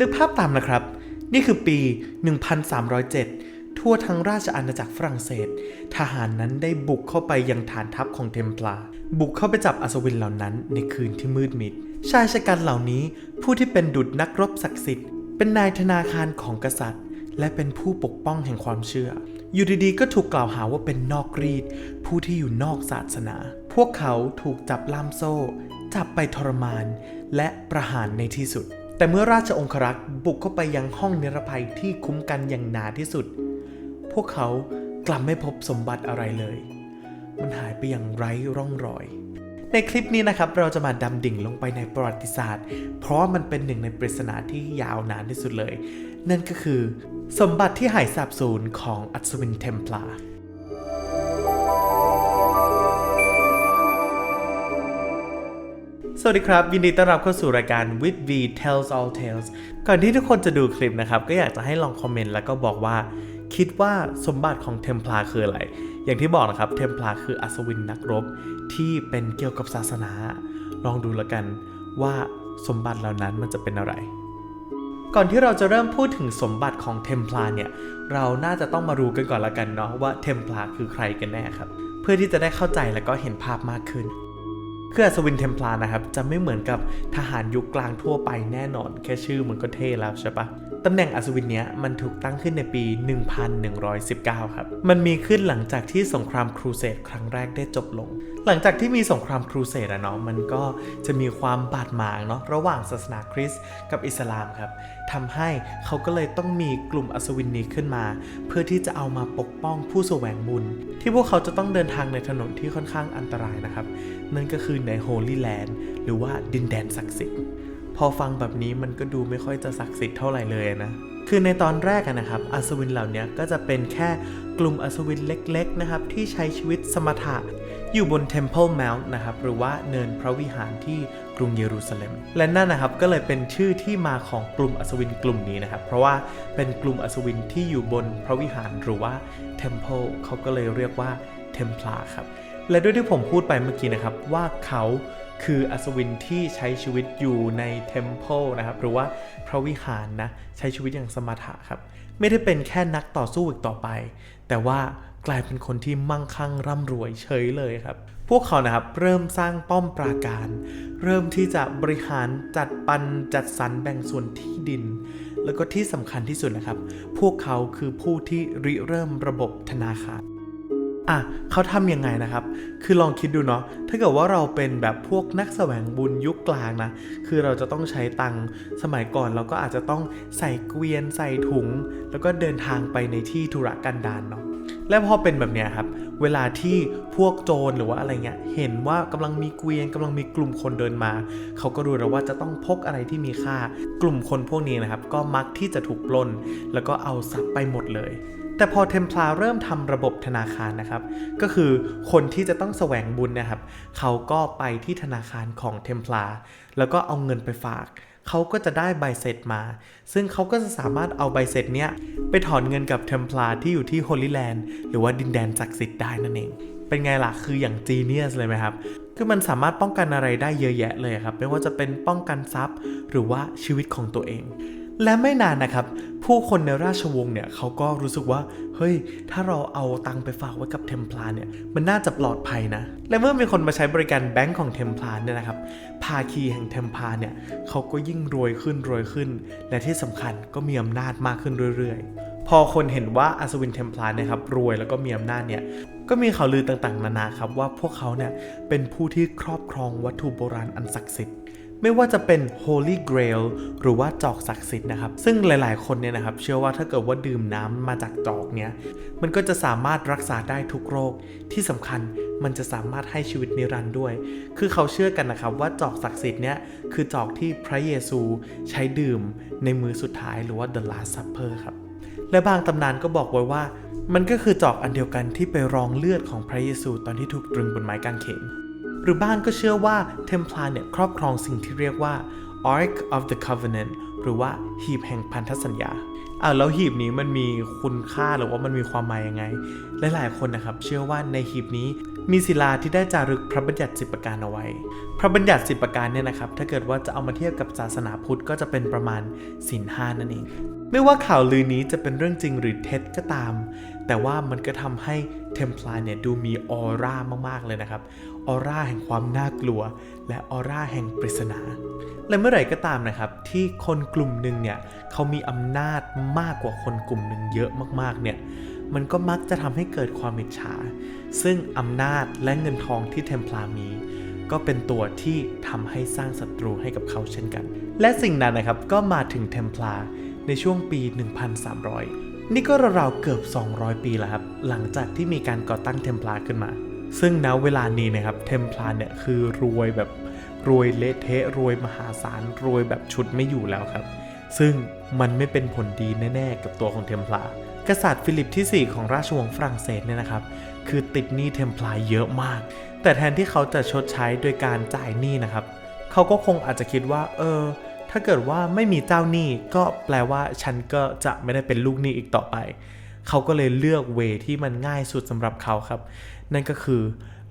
นึกภาพตามนะครับ นี่คือปี 1307 ทั่วทั้งราชอาณาจักรฝรั่งเศส ทหารนั้นได้บุกเข้าไปยังฐานทัพของเทมพลา บุกเข้าไปจับอัศวินเหล่านั้นในคืนที่มืดมิด ชายชะกันเหล่านี้ ผู้ที่เป็นดุจนักรบศักดิ์สิทธิ์ เป็นนายธนาคารของกษัตริย์ และเป็นผู้ปกป้องแห่งความเชื่อ อยู่ดีๆ ก็ถูกกล่าวหาว่าเป็นนอกรีด ผู้ที่อยู่นอกศาสนา พวกเขาถูกจับล่ามโซ่ จับไปทรมาน และประหารในที่สุด แต่เมื่อราชองครักษ์บุกเข้าไปยังห้องนิรภัยที่คุ้มกันอย่างหนาที่สุด พวกเขากลับไม่พบสมบัติอะไรเลย มันหายไปอย่างไร้ร่องรอย ในคลิปนี้นะครับเราจะมาดำดิ่งลงไปในประวัติศาสตร์ เพราะมันเป็นหนึ่งในปริศนาที่ยาวนานที่สุดเลย นั่นก็คือ สมบัติที่หายสาบสูญของอัศวินเทมพลาร์ สวัสดีครับ ยินดีต้อนรับเข้าสู่รายการ with V tells all tales ก่อนที่ทุกคนจะดูคลิปนะครับ ก็อยากจะให้ลองคอมเมนต์แล้วก็บอกว่า คิดว่าสมบัติของเทมพลาคืออะไร อย่างที่บอกนะครับ เทมพลาคืออัศวินนักรบ ที่เป็นเกี่ยวกับศาสนา ลองดูแล้วกันว่าสมบัติเหล่านั้นมันจะเป็นอะไร ก่อนที่เราจะเริ่มพูดถึงสมบัติของเทมพลาเนี่ย เราน่าจะต้องมารู้กันก่อนละกันเนาะว่าเทมพลาคือใครกันแน่ครับ เพื่อที่จะได้เข้าใจแล้วก็เห็นภาพมากขึ้น คืออัศวินเทมพลาร์นะครับ จะไม่เหมือนกับทหารยุคกลางทั่วไปแน่นอน แค่ชื่อมันก็เท่แล้วใช่ปะ ตำแหน่งอัศวินเนี้ยมันถูกตั้งขึ้นในปี 1119 ครับ มันมีขึ้นหลังจากที่สงครามครูเสดครั้งแรกได้จบลง หลังจากที่มีสงครามครูเสดอะเนาะ มันก็จะมีความบาดหมางเนาะระหว่างศาสนาคริสต์กับอิสลามครับทำให้เขาก็เลยต้องมีกลุ่มอัศวินนี้ขึ้นมา เพื่อที่จะเอามาปกป้องผู้แสวงบุญ ที่พวกเขาจะต้องเดินทางในถนนที่ค่อนข้างอันตรายนะครับ นั่นก็คือในโฮลี่แลนด์หรือว่าดินแดนศักดิ์สิทธิ์ พอฟังแบบนี้มันก็ดูไม่ค่อยจะศักดิ์สิทธิ์เท่าไหร่เลยนะ คือในตอนแรกนะครับอัศวินเหล่านี้ก็จะเป็นแค่กลุ่มอัศวินเล็กๆนะครับที่ใช้ชีวิตสมถะอยู่บน Temple Mount นะครับหรือว่าเนินพระวิหารที่กรุงเยรูซาเล็ม และนั่นนะครับก็เลยเป็นชื่อที่มาของกลุ่มอัศวินกลุ่มนี้นะครับ เพราะว่าเป็นกลุ่มอัศวินที่อยู่บนพระวิหารหรือว่า Temple เขาก็เลยเรียกว่า Templar ครับและด้วยที่ผมพูดไปเมื่อกี้นะครับว่าเขา คืออัศวินที่ใช้ชีวิตอยู่ใน Temple นะครับ หรือว่าพระวิหารนะ ใช้ชีวิตอย่างสมถะครับ ไม่ได้เป็นแค่นักต่อสู้อีกต่อไป แต่ว่ากลายเป็นคนที่มั่งคั่งร่ำรวยเฉยเลยครับ พวกเขานะครับเริ่มสร้างป้อมปราการ เริ่มที่จะบริหารจัดปันจัดสรรแบ่งส่วนที่ดิน แล้วก็ที่สำคัญที่สุดนะครับ พวกเขาคือผู้ที่ริเริ่มระบบธนาคาร อะเขาทำยังไงนะครับ คือลองคิดดูเนาะ ถ้าเกิดว่าเราเป็นแบบพวกนักแสวงบุญยุคกลางนะ คือเราจะต้องใช้ตังค์ สมัยก่อนเราก็อาจจะต้องใส่เกวียนใส่ถุง แล้วก็เดินทางไปในที่ธุรกันดารเนาะ และพอเป็นแบบเนี้ยครับ เวลาที่พวกโจรหรือว่าอะไรเงี้ย เห็นว่ากำลังมีเกวียนกำลังมีกลุ่มคนเดินมา เขาก็รู้แล้วว่าจะต้องพกอะไรที่มีค่า กลุ่มคนพวกนี้นะครับ ก็มักที่จะถูกปล้น แล้วก็เอาทรัพย์ไปหมดเลย แต่พอเทมพลาเริ่มทำระบบธนาคารนะครับ ก็คือคนที่จะต้องแสวงบุญนะครับ เขาก็ไปที่ธนาคารของเทมพลาแล้วก็เอาเงินไปฝาก เขาก็จะได้ใบเสร็จมา ซึ่งเขาก็จะสามารถเอาใบเสร็จเนี้ยไปถอนเงินกับเทมพลาที่อยู่ที่โฮลิแลนด์หรือว่าดินแดนศักดิ์สิทธิ์ได้นั่นเอง เป็นไงล่ะ คืออย่างจีเนียสเลยไหมครับ คือมันสามารถป้องกันอะไรได้เยอะแยะเลยครับ ไม่ว่าจะเป็นป้องกันทรัพย์ หรือว่าชีวิตของตัวเอง และไม่นานนะครับ ผู้คนในราชวงศ์เนี่ยเขาก็รู้สึกว่า เฮ้ย ถ้าเราเอาตังไปฝากไว้กับเทมพลาเนี่ย มันน่าจะปลอดภัยนะ และเมื่อมีคนมาใช้บริการแบงก์ของเทมพลาเนี่ยนะครับ ภาคีแห่งเทมพลาเนี่ยเขาก็ยิ่งรวยขึ้นรวยขึ้น และที่สำคัญก็มีอำนาจมากขึ้นเรื่อยๆ พอคนเห็นว่าอัศวินเทมพลาเนี่ยครับรวยแล้วก็มีอำนาจเนี่ยก็มีข่าวลือต่างๆ นานาครับว่าพวกเขาเนี่ยเป็นผู้ที่ครอบครองวัตถุโบราณอันศักดิ์สิทธิ์ ไม่ว่าจะเป็น Holy Grail หรือว่าจอกศักดิ์สิทธิ์นะครับ ซึ่งหลายๆ คนเนี่ยนะครับ เชื่อว่าถ้าเกิดว่าดื่มน้ำมาจากจอกเนี้ย มันก็จะสามารถรักษาได้ทุกโรค ที่สำคัญมันจะสามารถให้ชีวิตนิรันดร์ด้วย คือเขาเชื่อกันนะครับว่าจอกศักดิ์สิทธิ์เนี้ยคือจอกที่พระเยซูใช้ดื่มในมือสุดท้ายหรือว่า The Last Supper ครับ และบางตำนานก็บอกไว้ว่ามันก็คือจอกอันเดียวกันที่ไปรองเลือดของพระเยซูตอนที่ถูกตรึงบนไม้กางเขน หรือบ้างก็เชื่อว่าเทมพลาเนี่ยครอบครองสิ่งที่เรียกว่า Ark of the Covenant หรือว่าหีบแห่งพันธสัญญาอาแล้วหีบนี้มันมีคุณค่าหรือว่ามันมีความหมายยังไง หลายๆคนนะครับ เชื่อว่าในหีบนี้มีศิลาที่ได้จารึกพระบัญญัติสิบประการเอาไว้ พระบัญญัติสิบประการเนี่ยนะครับ ถ้าเกิดว่าจะเอามาเทียบกับศาสนาพุทธก็จะเป็นประมาณศีลห้านั่นเอง ไม่ว่าข่าวลือนี้จะเป็นเรื่องจริงหรือเท็จก็ตาม แต่ว่ามันก็ทำให้เทมพลาเนี่ยดูมีออร่ามากๆเลยนะครับ ออร่าแห่งความน่ากลัว และออร่าแห่งปริศนา และเมื่อไหร่ก็ตามนะครับ ที่คนกลุ่มหนึ่งเนี่ยเขามีอำนาจมากกว่าคนกลุ่มหนึ่งเยอะมากๆเนี่ยมันก็มักจะทำให้เกิดความอิจฉา ซึ่งอำนาจและเงินทองที่เทมพลามี ก็เป็นตัวที่ทำให้สร้างศัตรูให้กับเขาเช่นกัน และสิ่งนั้นนะครับก็มาถึงเทมพลาในช่วงปี 1300 นี่ก็ราวๆเกือบ 200 ปีแล้วครับ หลังจากที่มีการก่อตั้งเทมพลาขึ้นมา ซึ่งณเวลานี้นะครับเทมพลาเนี่ยคือรวยแบบรวยเละเทะรวยมหาศาลรวยแบบชุดไม่อยู่แล้วครับ ซึ่งมันไม่เป็นผลดีแน่ๆ กับตัวของเทมพลากษัตริย์ฟิลิปที่ 4 ของราชวงศ์ฝรั่งเศสเนี่ยนะครับ คือติดหนี้เทมพลายเยอะมาก แต่แทนที่เขาจะชดใช้โดยการจ่ายหนี้นะครับ เขาก็คงอาจจะคิดว่า เออ ถ้าเกิดว่าไม่มีเจ้าหนี้ก็แปลว่าฉันก็จะไม่ได้เป็นลูกหนี้อีกต่อไป เขาก็เลยเลือกเวที่มันง่ายสุดสำหรับเขาครับ นั่นก็คือ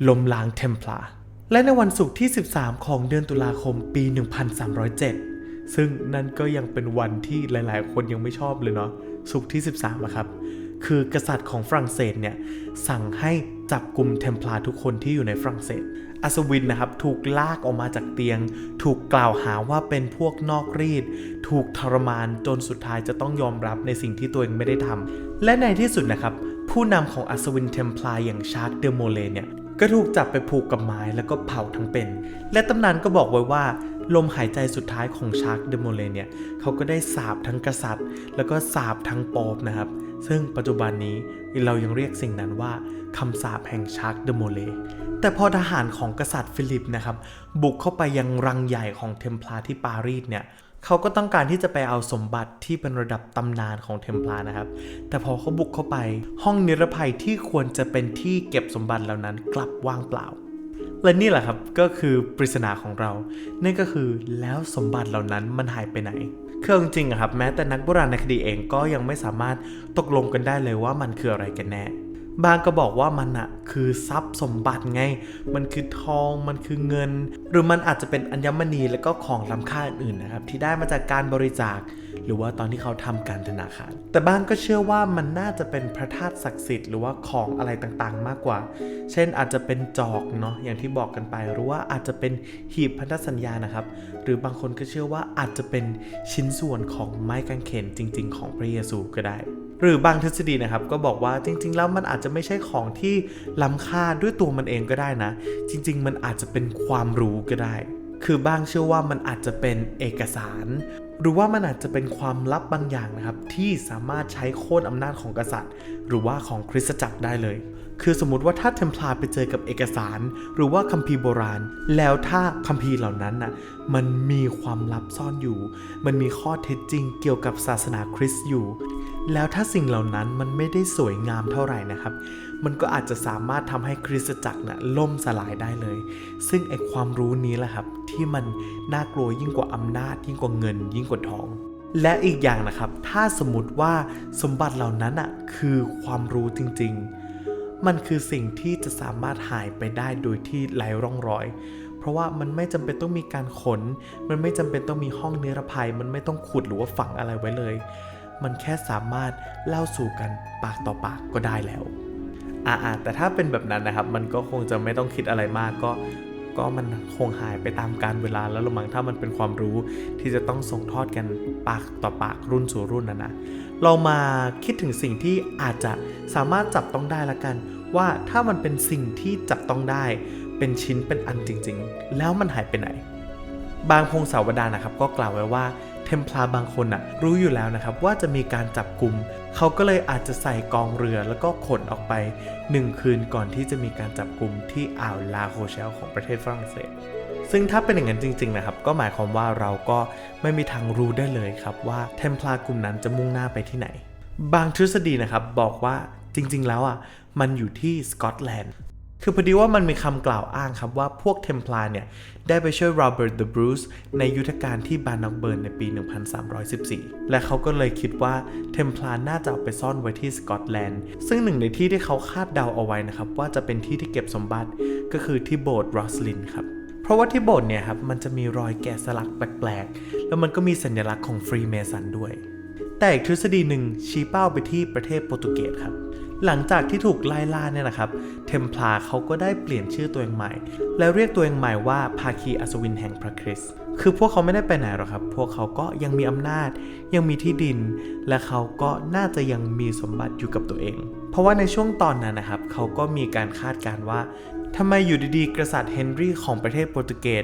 ล้มล้างเทมพลาและในวันศุกร์ที่ 13 ของเดือนตุลาคมปี 1307 ซึ่งนั่นก็ยังเป็นวันที่หลาย ๆ คนยังไม่ชอบเลยเนาะศุกร์ที่ 13อะครับ คือกษัตริย์ของฝรั่งเศสเนี่ยสั่งให้จับกลุ่มเทมพลาทุกคนที่อยู่ในฝรั่งเศส อัศวินนะครับถูกลากออกมาจากเตียง ถูกกล่าวหาว่าเป็นพวกนอกรีด ถูกทรมานจนสุดท้ายจะต้องยอมรับในสิ่งที่ตัวเองไม่ได้ทำและในที่สุดนะครับผู้นำของอัศวินเทมพลายอย่างชาร์กเดโมเลเนี่ยก็ถูกจับไปผูกกับไม้แล้วก็เผาทั้งเป็น และตำนานก็บอกไว้ว่าลมหายใจสุดท้ายของชาร์กเดโมเลเนี่ยเขาก็ได้สาบทั้งกษัตริย์ แล้วก็สาบทั้งโป๊ปนะครับ ซึ่งปัจจุบันนี้เรายังเรียกสิ่งนั้นว่าคำสาปแห่งชาร์กเดโมเล แต่พอทหารของกษัตริย์ฟิลิปนะครับบุกเข้าไปยังรังใหญ่ของเทมพลาที่ปารีสเนี่ยเขาก็ต้องการที่จะไปเอาสมบัติที่เป็นระดับตำนานของเทมพลานะครับ แต่พอเขาบุกเข้าไป ห้องนิรภัยที่ควรจะเป็นที่เก็บสมบัติเหล่านั้นกลับว่างเปล่า และนี่แหละครับก็คือปริศนาของเรา นั่นก็คือแล้วสมบัติเหล่านั้นมันหายไปไหนเคือเอาจริงอะครับแม้แต่นักโบราณคดีเองก็ยังไม่สามารถตกลงกันได้เลยว่ามันคืออะไรกันแน่ บางก็บอกว่ามันอะคือทรัพย์สมบัติไง มันคือทอง มันคือเงิน หรือมันอาจจะเป็นอัญมณีแล้วก็ของล้ำค่าอื่นๆนะครับ ที่ได้มาจากการบริจาค หรือว่าตอนที่เขาทำการธนาคาร แต่บางก็เชื่อว่ามันน่าจะเป็นพระธาตุศักดิ์สิทธิ์หรือว่าของอะไรต่างๆ มากกว่า เช่นอาจจะเป็นจอกเนาะ อย่างที่บอกกันไป หรือว่าอาจจะเป็นหีบพันธสัญญานะครับ หรือบางคนก็เชื่อว่าอาจจะเป็นชิ้นส่วนของไม้กางเขนจริง ๆ ของพระเยซูก็ได้ หรือบางทฤษฎีนะครับก็บอกว่าจริง ๆ แล้วมันอาจจะไม่ใช่ของที่ล้ำค่าด้วยตัวมันเองก็ได้นะ จริง ๆ มันอาจจะเป็นความรู้ก็ได้ คือบางเชื่อว่ามันอาจจะเป็นเอกสาร หรือว่ามันอาจจะเป็นความลับบางอย่างนะครับ ที่สามารถใช้โค่นอำนาจของกษัตริย์ หรือว่าของคริสตจักรได้เลยคือสมมติว่าถ้าเทมพลาร์ไปเจอกับเอกสาร หรือว่าคัมภีร์โบราณ แล้วถ้าคัมภีร์เหล่านั้นน่ะมันมีความลับซ่อนอยู่ มันมีข้อเท็จจริงเกี่ยวกับศาสนาคริสต์อยู่ แล้วถ้าสิ่งเหล่านั้นมันไม่ได้สวยงามเท่าไหร่นะครับ มันก็อาจจะสามารถทำให้คริสตจักรนะ่ะล่มสลายได้เลย ซึ่งไอความรู้นี้แหละครับ ที่มันน่ากลัวยิ่งกว่าอำนาจ ยิ่งกว่าเงิน ยิ่งกว่าทอง และอีกอย่างนะครับ ถ้าสมมติว่าสมบัติเหล่านั้นอะคือความรู้จริง ๆ มันคือสิ่งที่จะสามารถหายไปได้โดยที่ไร้ร่องรอยเพราะว่ามันไม่จำเป็นต้องมีการขน มันไม่จำเป็นต้องมีห้องนิรภัย มันไม่ต้องขุดหรือว่าฝังอะไรไว้เลย มันแค่สามารถเล่าสู่กันปากต่อปากก็ได้แล้วอ่าแต่ถ้าเป็นแบบนั้นนะครับ มันก็คงจะไม่ต้องคิดอะไรมากก็ก็มันคงหายไปตามการเวลาแล้วละมั้งถ้ามันเป็นความรู้ที่จะต้องส่งทอดกันปากต่อปากรุ่นสู่รุ่นนะนะเรามาคิดถึงสิ่งที่อาจจะสามารถจับต้องได้ละกัน ว่าถ้ามันเป็นสิ่งที่จับต้องได้ เป็นชิ้นเป็นอันจริง ๆ แล้วมันหายไปไหน บางพงศาวดารนะครับ ก็กล่าวไว้ว่า มพลาบางคนน่ะรู้อยู่แล้วนะครับว่าจะมีการจับกลุ่มเขาก็เลยอาจจะใส่กองเรือแล้วก็ขนออกไปหนึ่งคืนก่อนที่จะมีการจับกลุ่มที่อ่าวลาโคเชลของประเทศฝรั่งเศส ซึ่งถ้าเป็นอย่างนั้นจริง ๆ นะครับ ก็หมายความว่าเราก็ไม่มีทางรู้ได้เลยครับว่าเทมพลากลุ่มนั้นจะมุ่งหน้าไปที่ไหน บางทฤษฎีนะครับบอกว่าจริง ๆ แล้วอะมันอยู่ที่สกอตแลนด์ คือพอดีว่ามันมีคำกล่าวอ้างครับว่าพวกเทมพลาเนี่ยได้ไปช่วยโรเบิร์ตเดอะบรูซในยุทธการที่บานอกเบิร์นในปี 1314 และเขาก็เลยคิดว่าเทมพลาน่าจะเอาไปซ่อนไว้ที่สกอตแลนด์ ซึ่งหนึ่งในที่ที่เขาคาดเดาเอาไว้นะครับว่าจะเป็นที่ที่เก็บสมบัติก็คือที่โบสถ์รอสลินครับเพราะว่าที่โบสถ์เนี่ยครับมันจะมีรอยแกะสลักแปลกๆ แล้วมันก็มีสัญลักษณ์ของฟรีเมสันด้วย แต่อีกทฤษฎีหนึ่งชี้เป้าไปที่ประเทศโปรตุเกสครับ หลังจากที่ถูกไล่ล่าเนี่ยนะครับ เทมพลาเขาก็ได้เปลี่ยนชื่อตัวเองใหม่ และเรียกตัวเองใหม่ว่าภาคีอัศวินแห่งพระคริสต์คือพวกเขาไม่ได้ไปไหนหรอกครับ พวกเขาก็ยังมีอำนาจ ยังมีที่ดิน และเขาก็น่าจะยังมีสมบัติอยู่กับตัวเอง เพราะว่าในช่วงตอนนั้นนะครับ เขาก็มีการคาดการณ์ว่าทำไมอยู่ดีๆ กษัตริย์เฮนรี่ของประเทศโปรตุเกส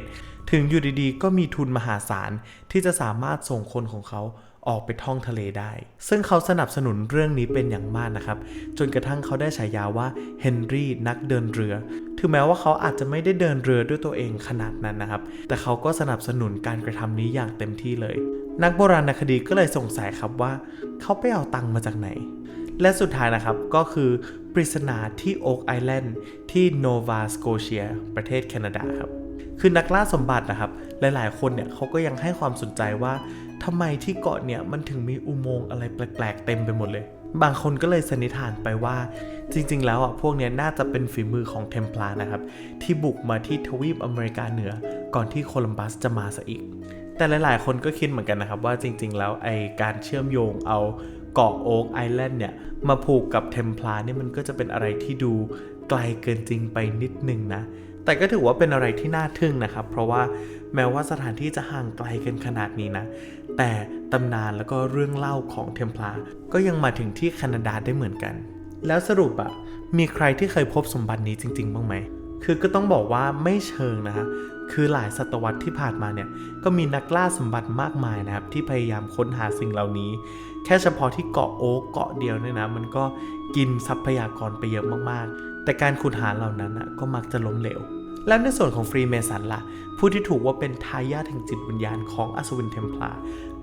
ถึงอยู่ดีๆ ก็มีทุนมหาศาลที่จะสามารถส่งคนของเขา ออกไปท่องทะเลได้ ซึ่งเขาสนับสนุนเรื่องนี้เป็นอย่างมากนะครับ จนกระทั่งเขาได้ฉายาว่าเฮนรี่นักเดินเรือ ถึงแม้ว่าเขาอาจจะไม่ได้เดินเรือด้วยตัวเองขนาดนั้นนะครับ แต่เขาก็สนับสนุนการกระทำนี้อย่างเต็มที่เลย นักโบราณคดีก็เลยสงสัยครับว่า เขาไปเอาตังค์มาจากไหน และสุดท้ายนะครับก็คือปริศนาที่โอ๊กไอแลนด์ที่โนวาสโกเชีย ประเทศแคนาดาครับ คือนักล่าสมบัตินะครับ หลายๆ คนเนี่ยเขาก็ยังให้ความสนใจว่า ทำไมที่เกาะเนี่ยมันถึงมีอุโมงค์อะไรแปลกๆเต็มไปหมดเลย บางคนก็เลยสันนิษฐานไปว่า จริง ๆ แล้วอะพวกเนี้ยน่าจะเป็นฝีมือของเทมพลานะครับ ที่บุกมาที่ทวีปอเมริกาเหนือ ก่อนที่โคลัมบัสจะมาซะอีก แต่หลาย ๆ คนก็คิดเหมือนกันนะครับ ว่าจริง ๆ แล้วไอการเชื่อมโยงเอาเกาะโอ๊กไอแลนด์เนี่ยมาผูกกับเทมพลานี่มันก็จะเป็นอะไรที่ดูไกลเกินจริงไปนิดนึงนะ แต่ก็ถือว่าเป็นอะไรที่น่าทึ่งนะครับ เพราะว่าแม้ว่าสถานที่จะห่างไกลกันขนาดนี้นะ แต่ตำนานแล้วก็เรื่องเล่าของเทมพลาก็ยังมาถึงที่แคนาดาได้เหมือนกัน แล้วสรุปอะมีใครที่เคยพบสมบัตินี้จริง ๆ บ้างไหม คือก็ต้องบอกว่าไม่เชิงนะฮะคือหลายศตวรรษที่ผ่านมาเนี่ย ก็มีนักล่าสมบัติมากมายนะครับ ที่พยายามค้นหาสิ่งเหล่านี้ แค่เฉพาะที่เกาะโอ๊กเกาะเดียวเนี่ยนะ มันก็กินทรัพยากรไปเยอะมากๆ แต่การขุดหาเหล่านั้นอะก็มักจะล้มเหลว แล้วในส่วนของฟรีเมสันล่ะ ผู้ที่ถูกว่าเป็นทายาทแห่งจิตวิญญาณของอัศวินเทมพลา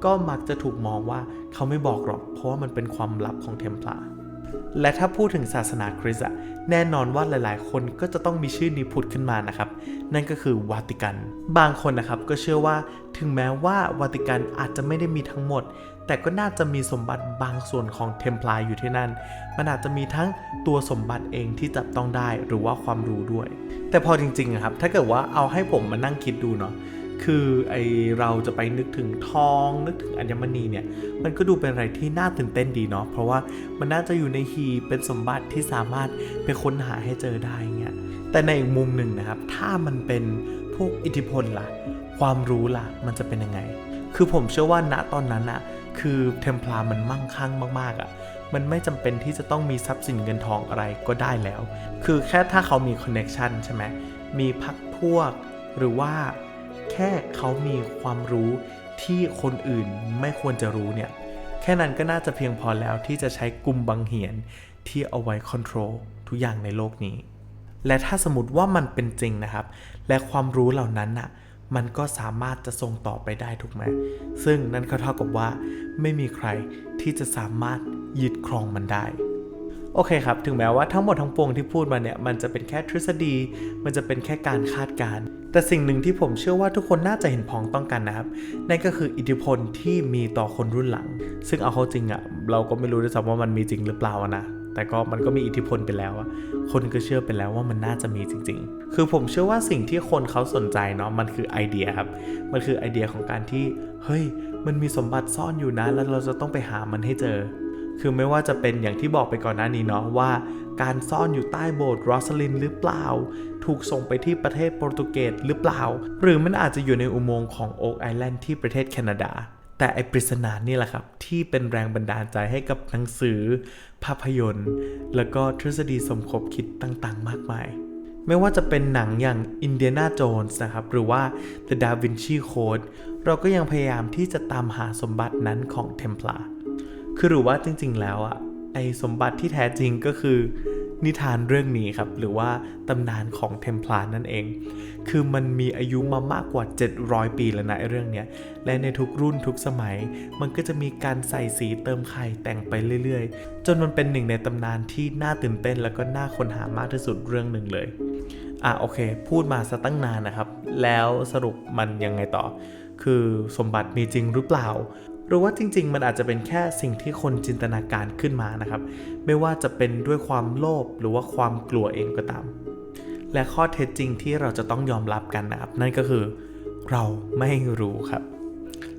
ก็มักจะถูกมองว่าเขาไม่บอกหรอก เพราะว่ามันเป็นความลับของเทมพลา และถ้าพูดถึงศาสนาคริสต์อะแน่นอนว่าหลายๆ คนก็จะต้องมีชื่อนี้ผุดขึ้นมานะครับ นั่นก็คือวาติกัน บางคนนะครับก็เชื่อว่าถึงแม้ว่าวาติกันอาจจะไม่ได้มีทั้งหมด แต่ก็น่าจะมีสมบัติบางส่วนของเทมพลายอยู่ที่นั่น มันอาจจะมีทั้งตัวสมบัติเองที่จับต้องได้หรือว่าความรู้ด้วย แต่พอจริงๆอะครับถ้าเกิดว่าเอาให้ผมมานั่งคิดดูเนาะ คือไอเราจะไปนึกถึงทองนึกถึงอัญมณีเนี่ย มันก็ดูเป็นอะไรที่น่าตื่นเต้นดีเนาะเพราะว่ามันน่าจะอยู่ในหีเป็นสมบัติที่สามารถไปค้นหาให้เจอได้เงี้ยแต่ในอีกมุมหนึ่งนะครับ ถ้ามันเป็นพวกอิทธิพลล่ะ ความรู้ล่ะ มันจะเป็นยังไง คือผมเชื่อว่าณตอนนั้นอะคือเทมพลามันมั่งคั่งมากๆอะมันไม่จำเป็นที่จะต้องมีทรัพย์สินเงินทองอะไรก็ได้แล้ว คือแค่ถ้าเขามีคอนเน็ชันใช่ไหมมีพักพวกหรือว่า แค่เขามีความรู้ที่คนอื่นไม่ควรจะรู้เนี่ย แค่นั้นก็น่าจะเพียงพอแล้วที่จะใช้กลุ่มบังเหียนที่เอาไว้คอนโทรลทุกอย่างในโลกนี้ และถ้าสมมติว่ามันเป็นจริงนะครับ และความรู้เหล่านั้นน่ะมันก็สามารถจะส่งต่อไปได้ถูกไหม ซึ่งนั่นก็เท่ากับว่าไม่มีใครที่จะสามารถยึดครองมันได้ โอเคครับ ถึงแม้ว่าทั้งหมดทั้งปวงที่พูดมาเนี่ย มันจะเป็นแค่ทฤษฎี มันจะเป็นแค่การคาดการณ์ แต่สิ่งหนึ่งที่ผมเชื่อว่าทุกคนน่าจะเห็นพ้องต้องกันนะครับ นั่นก็คืออิทธิพลที่มีต่อคนรุ่นหลัง ซึ่งเอาเข้าจริงอะเราก็ไม่รู้ด้วยซ้ำว่ามันมีจริงหรือเปล่านะแต่ก็มันก็มีอิทธิพลไปแล้วอะคนก็เชื่อไปแล้วว่ามันน่าจะมีจริง ๆ คือผมเชื่อว่าสิ่งที่คนเขาสนใจเนาะมันคือไอเดียครับ มันคือไอเดียของการที่ เฮ้ย มันมีสมบัติซ่อนอยู่นะ แล้วเราจะต้องไปหามันให้เจอ คือไม่ว่าจะเป็นอย่างที่บอกไปก่อนหน้านี้เนาะว่า การซ่อนอยู่ใต้โบสถ์รอสลินหรือเปล่า ถูกส่งไปที่ประเทศโปรตุเกสหรือเปล่า หรือมันอาจจะอยู่ในอุโมงค์ของโอ๊กไอแลนด์ที่ประเทศแคนาดา แต่ไอปริศนานี่แหละครับ ที่เป็นแรงบันดาลใจให้กับหนังสือ ภาพยนตร์ แล้วก็ทฤษฎีสมคบคิดต่างๆ มากมายไม่ว่าจะเป็นหนังอย่าง Indiana Jones นะครับ หรือว่า The Da Vinci Code เราก็ยังพยายามที่จะตามหาสมบัตินั้นของ Templar คือหรือว่าจริง ๆ แล้วอะไอสมบัติที่แท้จริงก็คือ นิทานเรื่องนี้ครับ หรือว่าตำนานของเทมพลานั่นเอง คือมันมีอายุมามากกว่า 700 ปีแล้วนะไอเรื่องเนี้ย และในทุกรุ่นทุกสมัย มันก็จะมีการใส่สีเติมไข่แต่งไปเรื่อยๆ จนมันเป็นหนึ่งในตำนานที่น่าตื่นเต้นแล้วก็น่าค้นหามากที่สุดเรื่องหนึ่งเลยอะโอเค พูดมาซะตั้งนานนะครับ แล้วสรุปมันยังไงต่อ คือสมบัติมีจริงหรือเปล่า หรือว่าจริง ๆ มันอาจจะเป็นแค่สิ่งที่คนจินตนาการขึ้นมานะครับ ไม่ว่าจะเป็นด้วยความโลภหรือว่าความกลัวเองก็ตาม และข้อเท็จจริงที่เราจะต้องยอมรับกันนะครับ นั่นก็คือเราไม่รู้ครับ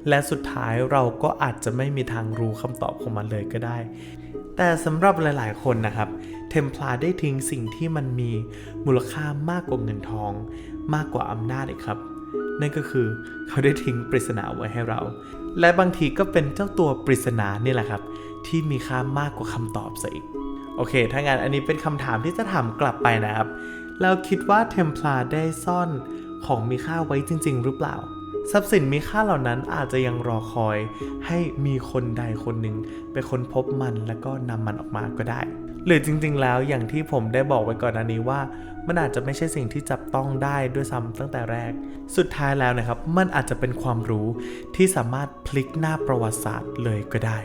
และสุดท้ายเราก็อาจจะไม่มีทางรู้คำตอบของมันเลยก็ได้ แต่สำหรับหลาย ๆ คนนะครับเทมพลาได้ทิ้งสิ่งที่มันมีมูลค่ามากกว่าเงินทอง มากกว่าอำนาจอีกครับ นั่นก็คือเขาได้ทิ้งปริศนาไว้ให้เรา และบางทีก็เป็นเจ้าตัวปริศนานี่แหละครับ ที่มีค่ามากกว่าคำตอบซะอีก โอเค ถ้างั้นอันนี้เป็นคำถามที่จะถามกลับไปนะครับ เราคิดว่าเทมพลาได้ซ่อนของมีค่าไว้จริง ๆ หรือเปล่า ทรัพย์สินมีค่าเหล่านั้นอาจจะยังรอคอย ให้มีคนใดคนหนึ่งเป็นคนพบมันแล้วก็นำมันออกมาก็ได้ หรือจริง ๆ แล้วอย่างที่ผมได้บอกไว้ก่อนหน้านี้ว่า มันอาจจะไม่ใช่สิ่งที่จับต้องได้ด้วยซ้ำตั้งแต่แรก สุดท้ายแล้วนะครับ มันอาจจะเป็นความรู้ที่สามารถพลิกหน้าประวัติศาสตร์เลยก็ได้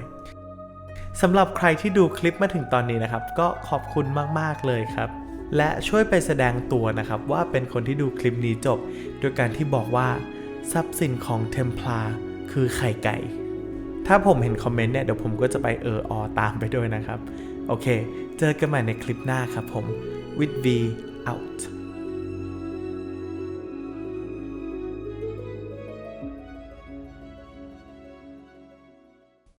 สำหรับใครที่ดูคลิปมาถึงตอนนี้นะครับ ก็ขอบคุณมาก ๆ เลยครับ และช่วยไปแสดงตัวนะครับ ว่าเป็นคนที่ดูคลิปนี้จบ โดยการที่บอกว่า ทรัพย์สินของเทมพลาคือไข่ไก่ ถ้าผมเห็นคอมเมนต์เนี่ย เดี๋ยวผมก็จะไปเอออตามไปด้วยนะครับ โอเค เจอกันใหม่ในคลิปหน้าครับผม with V out